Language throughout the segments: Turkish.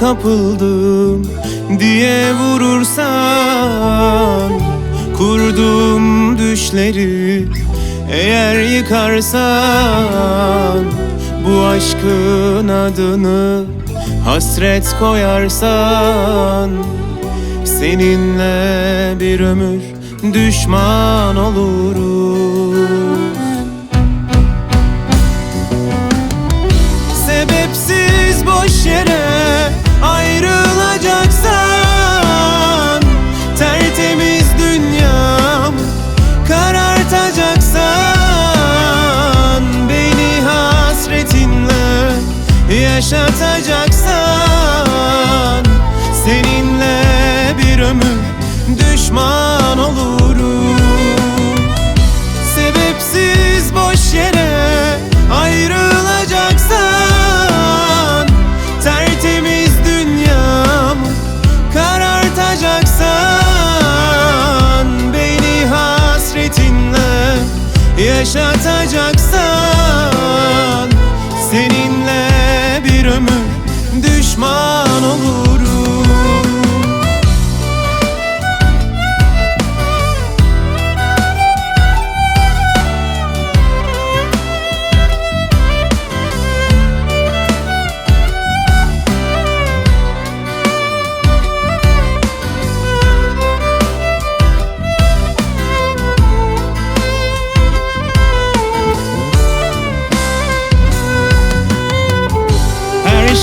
kapıldım diye vurursan Kurduğum düşleri eğer yıkarsan Bu aşkın adını hasret koyarsan Seninle bir ömür düşman olurum yaşatacaksan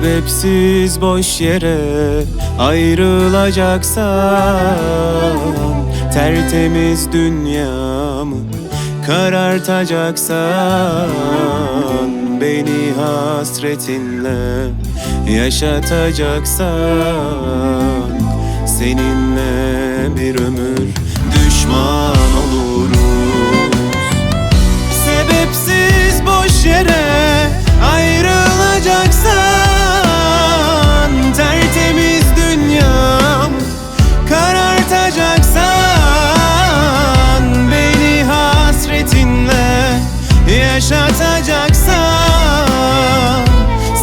Sebepsiz boş yere ayrılacaksan Tertemiz dünyamı karartacaksan Beni hasretinle yaşatacaksan Seninle bir ömür düşman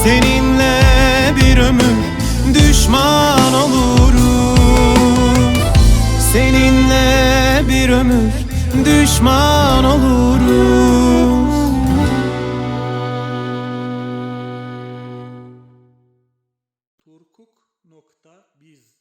Seninle bir ömür düşman olurum. Seninle bir ömür düşman olurum. Turkuk.biz